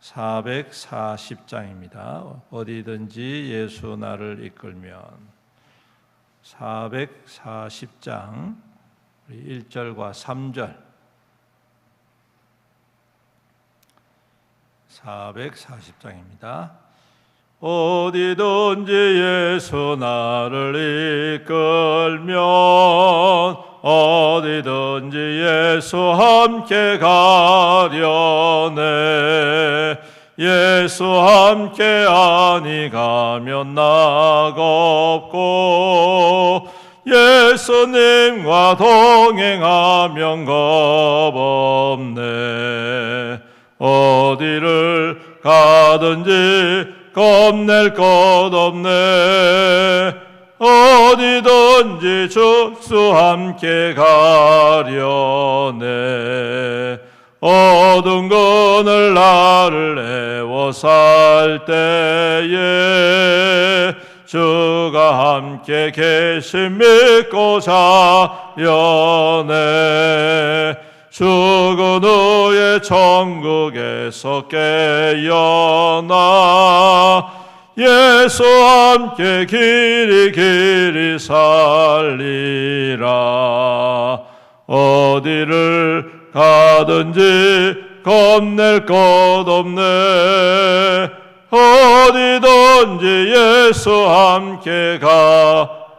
440장입니다. 어디든지 예수 나를 이끌면 440장 1절과 3절 440장입니다. 어디든지 예수 나를 이끌면 어디든지 예수 함께 가려네. 예수 함께 아니 가면 나가 없고 예수님과 동행하면 겁 없네. 어디를 가든지 겁낼 것 없네 어디든지 주수 함께 가려네. 어두운 그늘 나를 애워 살 때에 주가 함께 계심 믿고 자려네. 죽은 후에 천국에서 깨어나 예수 함께 길이 길이 살리라. 어디를 가든지 겁낼 것 없네. 어디든지 예수 함께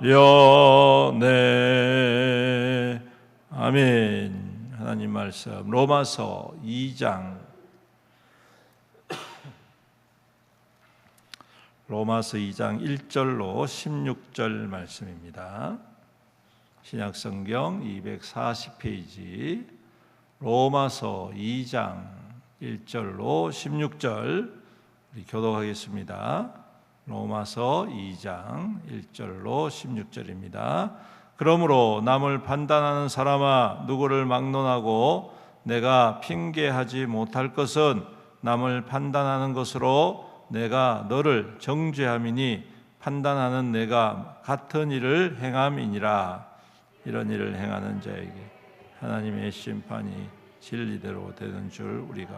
가려네. 아멘. 하나님 말씀. 로마서 2장 로마서 2장 1절로 16절 말씀입니다. 신약 성경 240페이지 로마서 2장 1절로 16절 우리 교독하겠습니다. 로마서 2장 1절로 16절입니다. 그러므로 남을 판단하는 사람아 누구를 막론하고 내가 핑계하지 못할 것은 남을 판단하는 것으로 내가 너를 정죄함이니 판단하는 내가 같은 일을 행함이니라. 이런 일을 행하는 자에게 하나님의 심판이 진리대로 되는 줄 우리가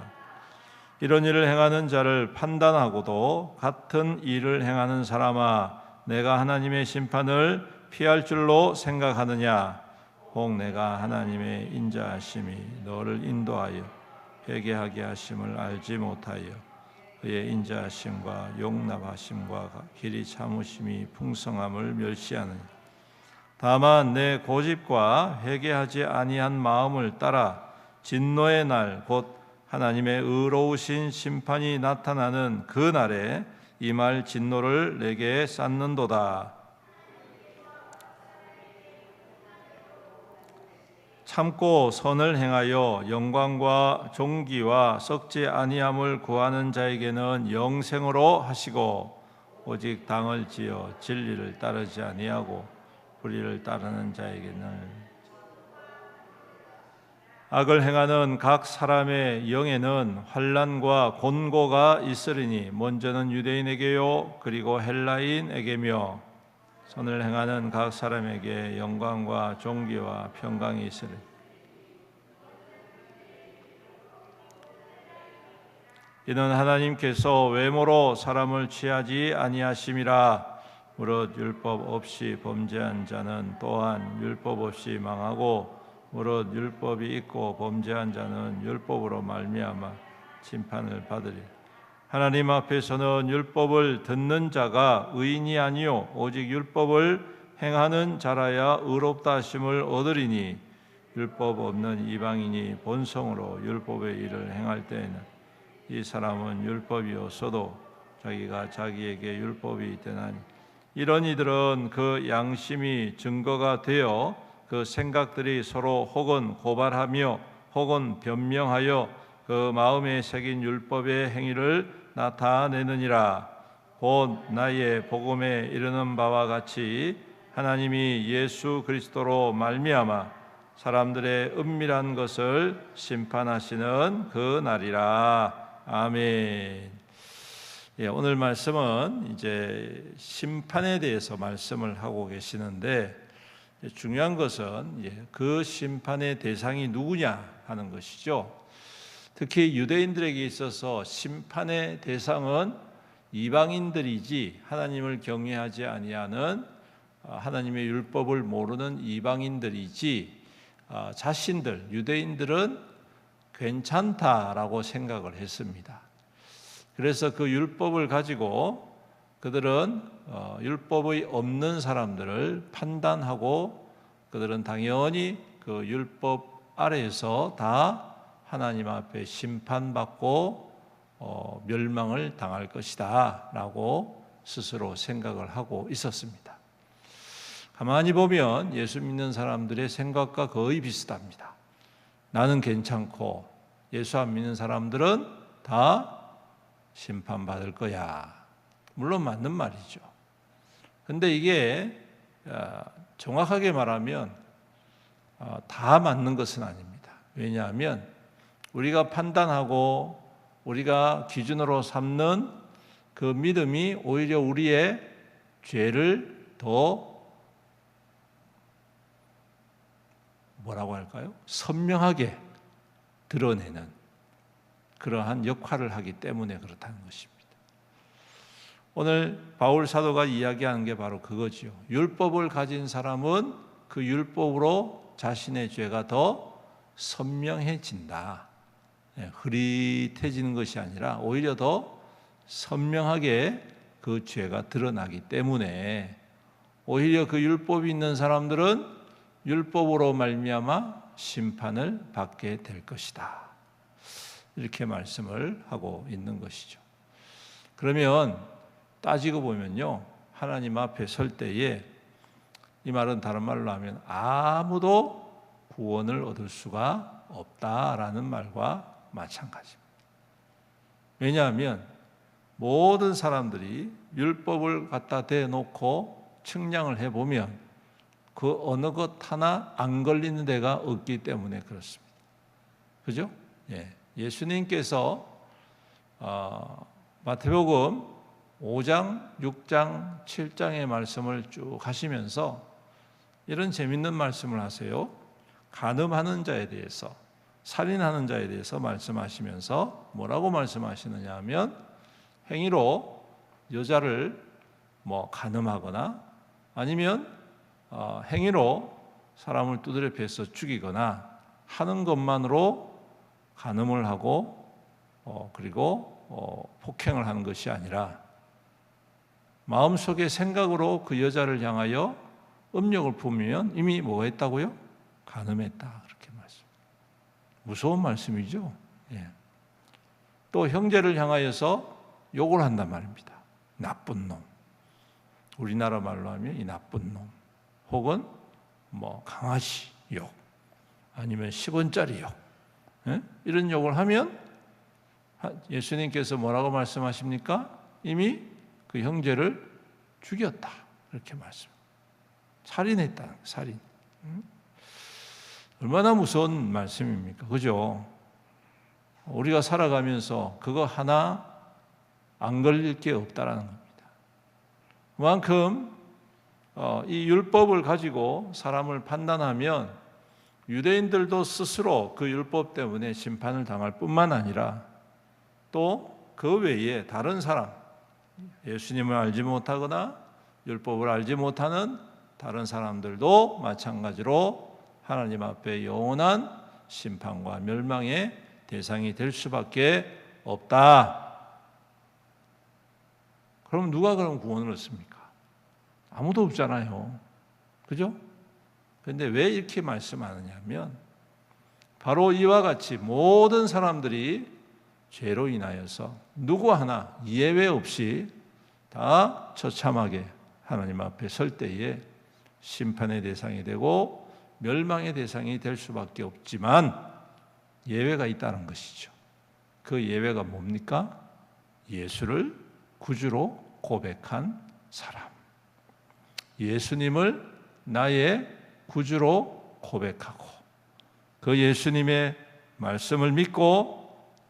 이런 일을 행하는 자를 판단하고도 같은 일을 행하는 사람아 내가 하나님의 심판을 피할 줄로 생각하느냐? 혹 내가 하나님의 인자하심이 너를 인도하여 회개하게 하심을 알지 못하여 그의 인자하심과 용납하심과 길이 참으심이 풍성함을 멸시하느니 다만 내 고집과 회개하지 아니한 마음을 따라 진노의 날 곧 하나님의 의로우신 심판이 나타나는 그 날에 이 말 진노를 내게 쌓는도다. 참고 선을 행하여 영광과 존귀와 썩지 아니함을 구하는 자에게는 영생으로 하시고 오직 당을 지어 진리를 따르지 아니하고 불의를 따르는 자에게는 악을 행하는 각 사람의 영에는 환란과 곤고가 있으리니 먼저는 유대인에게요 그리고 헬라인에게며 선을 행하는 각 사람에게 영광과 존귀와 평강이 있으리. 이는 하나님께서 외모로 사람을 취하지 아니하심이라. 무릇 율법 없이 범죄한 자는 또한 율법 없이 망하고 무릇 율법이 있고 범죄한 자는 율법으로 말미암아 심판을 받으리. 하나님 앞에서는 율법을 듣는 자가 의인이 아니요 오직 율법을 행하는 자라야 의롭다 하심을 얻으리니 율법 없는 이방인이 본성으로 율법의 일을 행할 때에는 이 사람은 율법이 없어도 자기가 자기에게 율법이 되나니 이런 이들은 그 양심이 증거가 되어 그 생각들이 서로 혹은 고발하며 혹은 변명하여 그 마음에 새긴 율법의 행위를 나타내느니라 곧 나의 복음에 이르는 바와 같이 하나님이 예수 그리스도로 말미암아 사람들의 은밀한 것을 심판하시는 그 날이라 아멘. 예, 오늘 말씀은 이제 심판에 대해서 말씀을 하고 계시는데 중요한 것은 예, 그 심판의 대상이 누구냐 하는 것이죠. 특히 유대인들에게 있어서 심판의 대상은 이방인들이지 하나님을 경외하지 아니하는 아, 하나님의 율법을 모르는 이방인들이지 아, 자신들 유대인들은 괜찮다라고 생각을 했습니다. 그래서 그 율법을 가지고 그들은 어, 율법의 없는 사람들을 판단하고 그들은 당연히 그 율법 아래에서 다 하나님 앞에 심판받고 어, 멸망을 당할 것이다라고 스스로 생각을 하고 있었습니다. 가만히 보면 예수 믿는 사람들의 생각과 거의 비슷합니다. 나는 괜찮고 예수 안 믿는 사람들은 다 심판받을 거야. 물론 맞는 말이죠. 근데 이게 어, 정확하게 말하면 어, 다 맞는 것은 아닙니다. 왜냐하면 우리가 판단하고 우리가 기준으로 삼는 그 믿음이 오히려 우리의 죄를 더 뭐라고 할까요? 선명하게 드러내는 그러한 역할을 하기 때문에 그렇다는 것입니다. 오늘 바울 사도가 이야기하는 게 바로 그거지요. 율법을 가진 사람은 그 율법으로 자신의 죄가 더 선명해진다. 예, 흐릿해지는 것이 아니라 오히려 더 선명하게 그 죄가 드러나기 때문에 오히려 그 율법이 있는 사람들은 율법으로 말미암아 심판을 받게 될 것이다. 이렇게 말씀을 하고 있는 것이죠. 그러면 따지고 보면요. 하나님 앞에 설 때에 이 말은 다른 말로 하면 아무도 구원을 얻을 수가 없다라는 말과 마찬가지입니다. 왜냐하면 모든 사람들이 율법을 갖다 대놓고 측량을 해보면 그 어느 것 하나 안 걸리는 데가 없기 때문에 그렇습니다. 그죠? 예. 예수님께서 어, 마태복음 5장, 6장, 7장의 말씀을 쭉 하시면서 이런 재밌는 말씀을 하세요. 간음하는 자에 대해서, 살인하는 자에 대해서 말씀하시면서 뭐라고 말씀하시느냐 하면 행위로 여자를 뭐 간음하거나 아니면 어, 행위로 사람을 두드려 패서 죽이거나 하는 것만으로 간음을 하고 어, 그리고 어, 폭행을 하는 것이 아니라 마음속의 생각으로 그 여자를 향하여 음력을 품으면 이미 뭐 했다고요? 말씀. 무서운 말씀이죠. 예. 또 형제를 향하여서 욕을 한단 말입니다. 나쁜 놈. 우리나라 말로 하면 이 나쁜 놈. 혹은 뭐 강아지 욕. 아니면 10원짜리 욕. 예? 이런 욕을 하면 예수님께서 뭐라고 말씀하십니까? 이미 그 형제를 죽였다. 그렇게 말씀. 살인했다. 살인. 얼마나 무서운 말씀입니까? 그죠? 우리가 살아가면서 그거 하나 안 걸릴 게 없다라는 겁니다. 그만큼 어, 이 율법을 가지고 사람을 판단하면 유대인들도 스스로 그 율법 때문에 심판을 당할 뿐만 아니라 또 그 외에 다른 사람, 예수님을 알지 못하거나 율법을 알지 못하는 다른 사람들도 마찬가지로 하나님 앞에 영원한 심판과 멸망의 대상이 될 수밖에 없다. 그럼 누가 그럼 구원을 얻습니까? 아무도 없잖아요. 그죠? 근데 왜 이렇게 말씀하느냐면 바로 이와 같이 모든 사람들이 죄로 인하여서 누구 하나 예외 없이 다 처참하게 하나님 앞에 설 때에 심판의 대상이 되고 멸망의 대상이 될 수밖에 없지만 예외가 있다는 것이죠. 그 예외가 뭡니까? 예수를 구주로 고백한 사람. 예수님을 나의 구주로 고백하고 그 예수님의 말씀을 믿고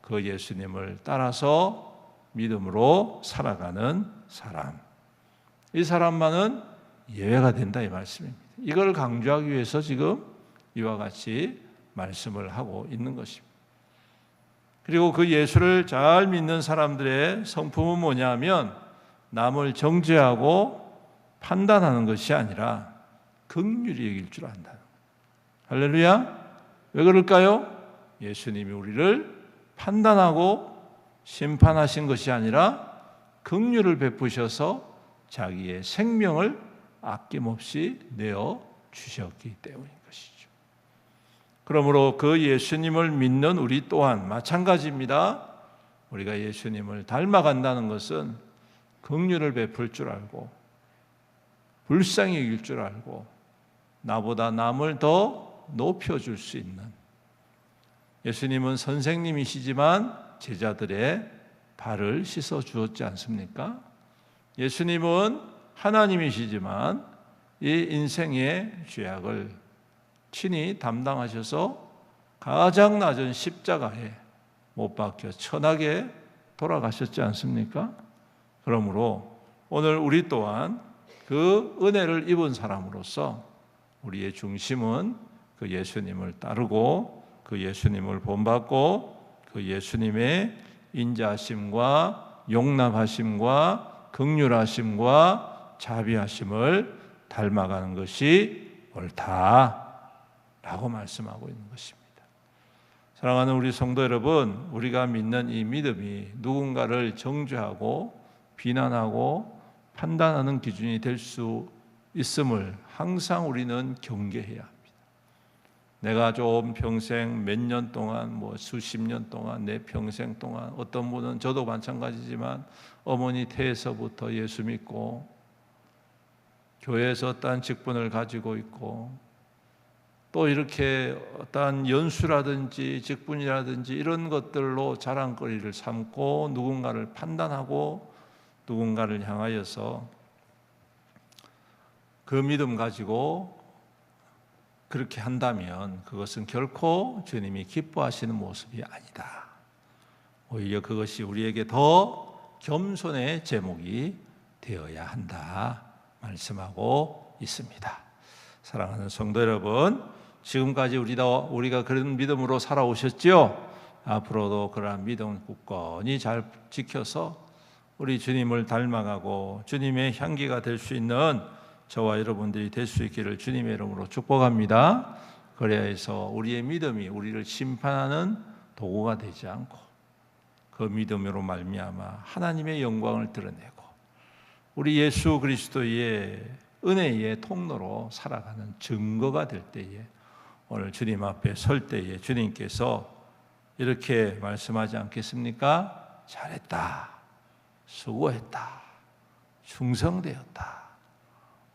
그 예수님을 따라서 믿음으로 살아가는 사람. 이 사람만은 예외가 된다 이 말씀입니다. 이걸 강조하기 위해서 지금 이와 같이 말씀을 하고 있는 것입니다. 그리고 그 예수를 잘 믿는 사람들의 성품은 뭐냐면 남을 정죄하고 판단하는 것이 아니라 긍휼히 여길 줄 안다. 할렐루야. 왜 그럴까요? 예수님이 우리를 판단하고 심판하신 것이 아니라 긍휼을 베푸셔서 자기의 생명을 아낌없이 내어 주셨기 때문인 것이죠. 그러므로 그 예수님을 믿는 우리 또한 마찬가지입니다. 우리가 예수님을 닮아간다는 것은 긍휼을 베풀 줄 알고 불쌍히 여길 줄 알고 나보다 남을 더 높여 줄 수 있는 예수님은 선생님이시지만 제자들의 발을 씻어 주었지 않습니까? 예수님은 하나님이시지만 이 인생의 죄악을 친히 담당하셔서 가장 낮은 십자가에 못 박혀 천하게 돌아가셨지 않습니까? 그러므로 오늘 우리 또한 그 은혜를 입은 사람으로서 우리의 중심은 그 예수님을 따르고 그 예수님을 본받고 그 예수님의 인자하심과 용납하심과 극률하심과 자비하심을 닮아가는 것이 옳다라고 말씀하고 있는 것입니다. 사랑하는 우리 성도 여러분, 우리가 믿는 이 믿음이 누군가를 정죄하고 비난하고 판단하는 기준이 될 수 있음을 항상 우리는 경계해야 합니다. 내가 좀 평생 몇 년 동안 뭐 수십 년 동안 내 평생 동안 어떤 분은 저도 마찬가지지만 어머니 태에서부터 예수 믿고 교회에서 어떠한 직분을 가지고 있고 또 이렇게 어떠한 연수라든지 직분이라든지 이런 것들로 자랑거리를 삼고 누군가를 판단하고 누군가를 향하여서 그 믿음 가지고 그렇게 한다면 그것은 결코 주님이 기뻐하시는 모습이 아니다. 오히려 그것이 우리에게 더 겸손의 제목이 되어야 한다. 말씀하고 있습니다. 사랑하는 성도 여러분, 지금까지 우리도 우리가 그런 믿음으로 살아오셨죠? 앞으로도 그러한 믿음 굳건히 잘 지켜서 우리 주님을 닮아가고 주님의 향기가 될 수 있는 저와 여러분들이 될 수 있기를 주님의 이름으로 축복합니다. 그래야 해서 우리의 믿음이 우리를 심판하는 도구가 되지 않고 그 믿음으로 말미암아 하나님의 영광을 드러내고 우리 예수 그리스도의 은혜의 통로로 살아가는 증거가 될 때에 오늘 주님 앞에 설 때에 주님께서 이렇게 말씀하지 않겠습니까? 잘했다. 수고했다. 충성되었다.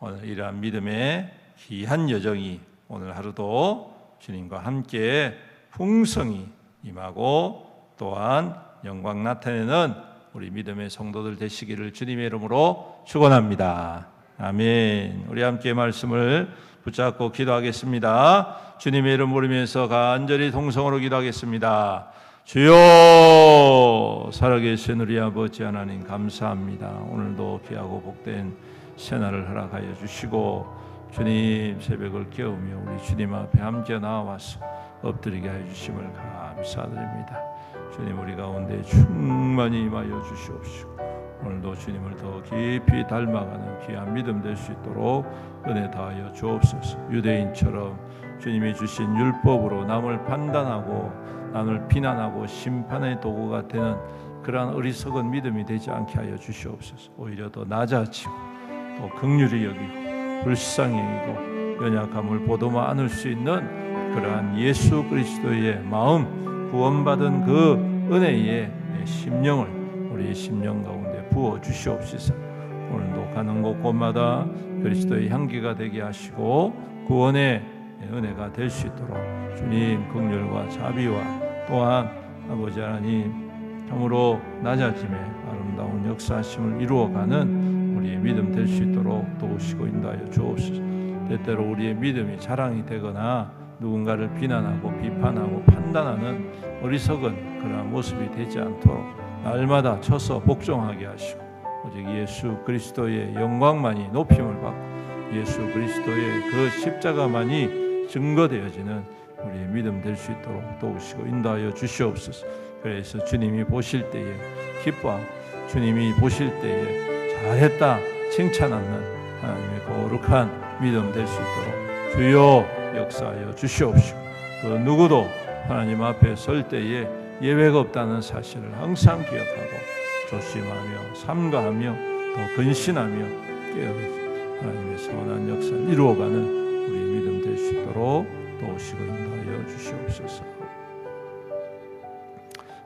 오늘 이러한 믿음의 귀한 여정이 오늘 하루도 주님과 함께 풍성히 임하고 또한 영광 나타내는 우리 믿음의 성도들 되시기를 주님의 이름으로 축원합니다. 아멘. 우리 함께 말씀을 붙잡고 기도하겠습니다. 주님의 이름 부르면서 간절히 동성으로 기도하겠습니다. 주여 살아계신 우리 아버지 하나님 감사합니다. 오늘도 귀하고 복된 새날을 허락하여 주시고 주님 새벽을 깨우며 우리 주님 앞에 함께 나와서 엎드리게 하여 주심을 감사드립니다. 주님 우리 가운데 충만히 임하여 주시옵시고 오늘도 주님을 더 깊이 닮아가는 귀한 믿음 될 수 있도록 은혜 다하여 주옵소서. 유대인처럼 주님이 주신 율법으로 남을 판단하고 남을 비난하고 심판의 도구가 되는 그러한 어리석은 믿음이 되지 않게 하여 주시옵소서. 오히려 더 낮아지고 또 긍휼히 여기고 불쌍히 여기고 연약함을 보도만 안을 수 있는 그러한 예수 그리스도의 마음 구원받은 그 은혜의 심령을 우리 심령 가운데 부어 주시옵소서. 오늘도 가는 곳 곳마다 그리스도의 향기가 되게 하시고 구원의 은혜가 될 수 있도록 주님 긍휼과 자비와 또한 아버지 하나님 참으로 낮아짐에 아름다운 역사심을 이루어가는 우리의 믿음 될 수 있도록 도우시고 인도하여 주옵소서. 때때로 우리의 믿음이 자랑이 되거나 누군가를 비난하고 비판하고 판단하는 어리석은 그러한 모습이 되지 않도록 날마다 쳐서 복종하게 하시고 오직 예수 그리스도의 영광만이 높임을 받고 예수 그리스도의 그 십자가만이 증거되어지는 우리의 믿음 될 수 있도록 도우시고 인도하여 주시옵소서. 그래서 주님이 보실 때에 기뻐 주님이 보실 때에 잘했다 칭찬하는 하나님의 거룩한 믿음 될 수 있도록 주여 역사하여 주시옵시고 그 누구도 하나님 앞에 설 때에 예외가 없다는 사실을 항상 기억하고 조심하며 삼가하며 더 근신하며 깨어있 하나님의 선한 역사를 이루어가는 우리 믿음 될 수 있도록 도우시고 인도하여 주시옵소서.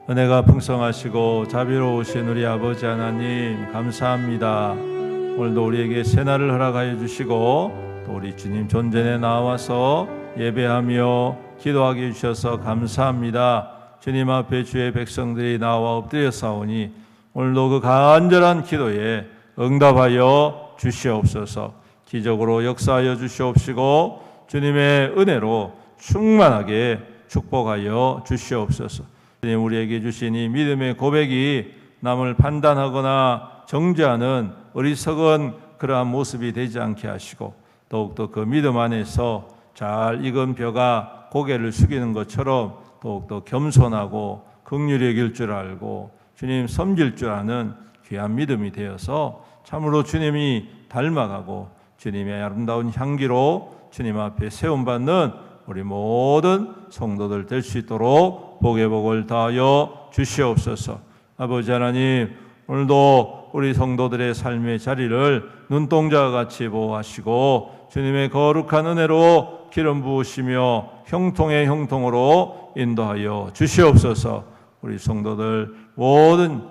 은혜가 풍성하시고 자비로우신 우리 아버지 하나님 감사합니다. 오늘도 우리에게 새날을 허락하여 주시고 또 우리 주님 존전에 나와서 예배하며 기도하게 해주셔서 감사합니다. 주님 앞에 주의 백성들이 나와 엎드려 싸우니 오늘도 그 간절한 기도에 응답하여 주시옵소서 기적으로 역사하여 주시옵시고 주님의 은혜로 충만하게 축복하여 주시옵소서 주님 우리에게 주신 이 믿음의 고백이 남을 판단하거나 정죄하는 어리석은 그러한 모습이 되지 않게 하시고 더욱더 그 믿음 안에서 잘 익은 벼가 고개를 숙이는 것처럼 더욱더 겸손하고 긍휼히 여길 줄 알고 주님 섬길 줄 아는 귀한 믿음이 되어서 참으로 주님이 닮아가고 주님의 아름다운 향기로 주님 앞에 세움받는 우리 모든 성도들 될 수 있도록 복의 복을 다하여 주시옵소서. 아버지 하나님, 오늘도 우리 성도들의 삶의 자리를 눈동자와 같이 보호하시고 주님의 거룩한 은혜로 기름 부으시며 형통의 형통으로 인도하여 주시옵소서. 우리 성도들 모든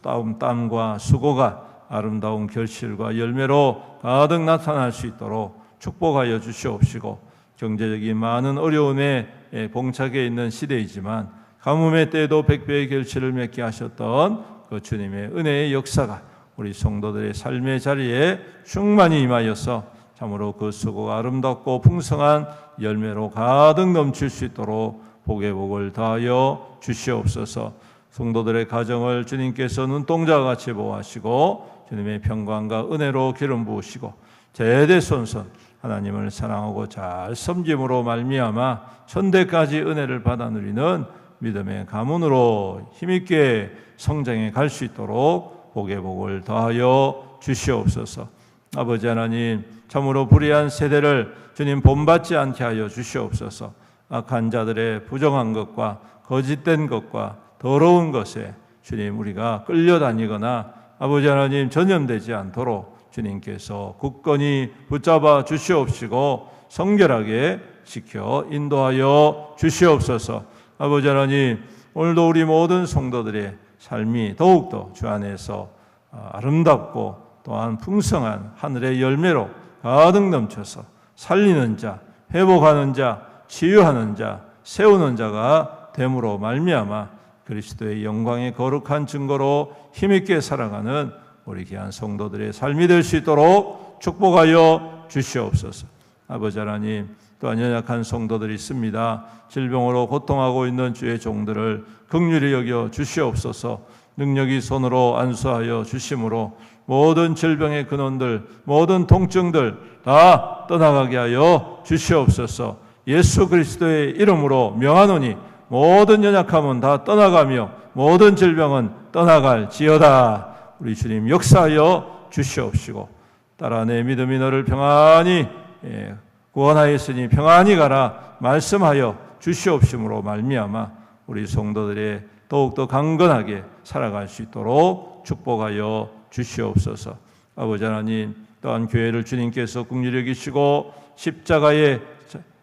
땀, 땀과 수고가 아름다운 결실과 열매로 가득 나타날 수 있도록 축복하여 주시옵시고 경제적인 많은 어려움에 봉착해 있는 시대이지만 가뭄의 때에도 백배의 결실을 맺게 하셨던 그 주님의 은혜의 역사가 우리 성도들의 삶의 자리에 충만히 임하여서 참으로 그 수고가 아름답고 풍성한 열매로 가득 넘칠 수 있도록 복의 복을 다하여 주시옵소서. 성도들의 가정을 주님께서 눈동자와 같이 보호하시고 주님의 평강과 은혜로 기름 부으시고 제대손손 하나님을 사랑하고 잘 섬김으로 말미암아 천대까지 은혜를 받아 누리는 믿음의 가문으로 힘있게 성장해 갈 수 있도록 복의 복을 더하여 주시옵소서. 아버지 하나님 참으로 불의한 세대를 주님 본받지 않게 하여 주시옵소서. 악한 자들의 부정한 것과 거짓된 것과 더러운 것에 주님 우리가 끌려다니거나 아버지 하나님 전염되지 않도록 주님께서 굳건히 붙잡아 주시옵시고 성결하게 지켜 인도하여 주시옵소서. 아버지 하나님 오늘도 우리 모든 성도들의 삶이 더욱더 주 안에서 아름답고 또한 풍성한 하늘의 열매로 가득 넘쳐서 살리는 자, 회복하는 자, 치유하는 자, 세우는 자가 됨으로 말미암아 그리스도의 영광의 거룩한 증거로 힘있게 살아가는 우리 귀한 성도들의 삶이 될 수 있도록 축복하여 주시옵소서. 아버지 하나님, 또한 연약한 성도들이 있습니다. 질병으로 고통하고 있는 주의 종들을 극률히 여겨 주시옵소서. 능력이 손으로 안수하여 주심으로 모든 질병의 근원들, 모든 통증들 다 떠나가게 하여 주시옵소서. 예수 그리스도의 이름으로 명하노니 모든 연약함은 다 떠나가며 모든 질병은 떠나갈 지어다. 우리 주님 역사하여 주시옵시고 따라 내 믿음이 너를 평안히 예, 구원하였으니 평안히 가라 말씀하여 주시옵심으로 말미암아 우리 성도들의 더욱더 강건하게 살아갈 수 있도록 축복하여 주시옵소서. 아버지 하나님 또한 교회를 주님께서 국률 여기시고 십자가의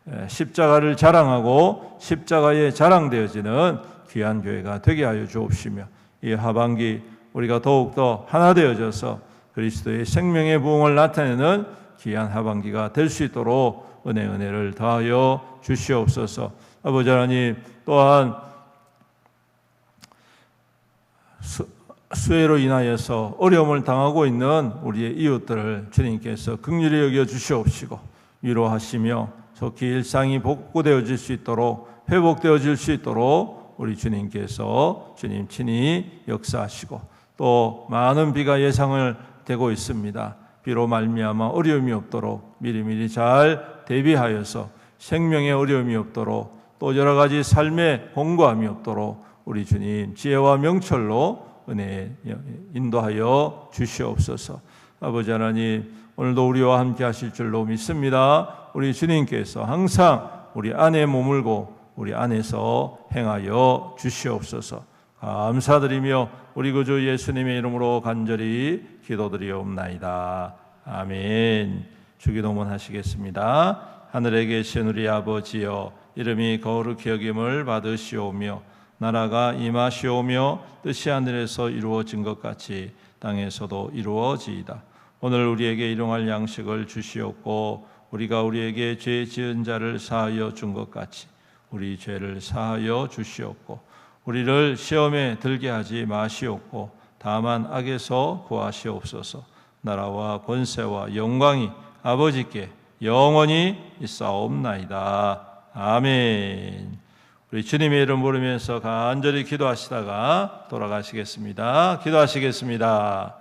에, 십자가를 자랑하고 십자가에 자랑되어지는 귀한 교회가 되게 하여 주옵시며 이 하반기 우리가 더욱더 하나 되어져서 그리스도의 생명의 부흥을 나타내는 귀한 하반기가 될 수 있도록 은혜 은혜를 더하여 주시옵소서. 아버지 하나님 또한 수, 수해로 인하여서 어려움을 당하고 있는 우리의 이웃들을 주님께서 극률히 여겨 주시옵시고 위로하시며 속히 일상이 복구되어질 수 있도록 회복되어질 수 있도록 우리 주님께서 주님 친히 역사하시고 또 많은 비가 예상을 되고 있습니다. 비로 말미암아 어려움이 없도록 미리미리 잘 대비하여서 생명의 어려움이 없도록 또 여러 가지 삶의 공고함이 없도록 우리 주님 지혜와 명철로 은혜 인도하여 주시옵소서. 아버지 하나님 오늘도 우리와 함께 하실 줄로 믿습니다. 우리 주님께서 항상 우리 안에 머물고 우리 안에서 행하여 주시옵소서. 감사드리며 우리 구주 예수님의 이름으로 간절히 기도드리옵나이다. 아멘. 주기도문 하시겠습니다. 하늘에 계신 우리 아버지여 이름이 거룩히 여김을 받으시오며 나라가 임하시오며 뜻이 하늘에서 이루어진 것 같이 땅에서도 이루어지이다. 오늘 우리에게 일용할 양식을 주시옵고 우리가 우리에게 죄 지은 자를 사하여 준 것 같이 우리 죄를 사하여 주시옵고 우리를 시험에 들게 하지 마시옵고 다만 악에서 구하시옵소서. 나라와 권세와 영광이 아버지께 영원히 있사옵나이다. 아멘. 우리 주님의 이름 부르면서 간절히 기도하시다가 돌아가시겠습니다. 기도하시겠습니다.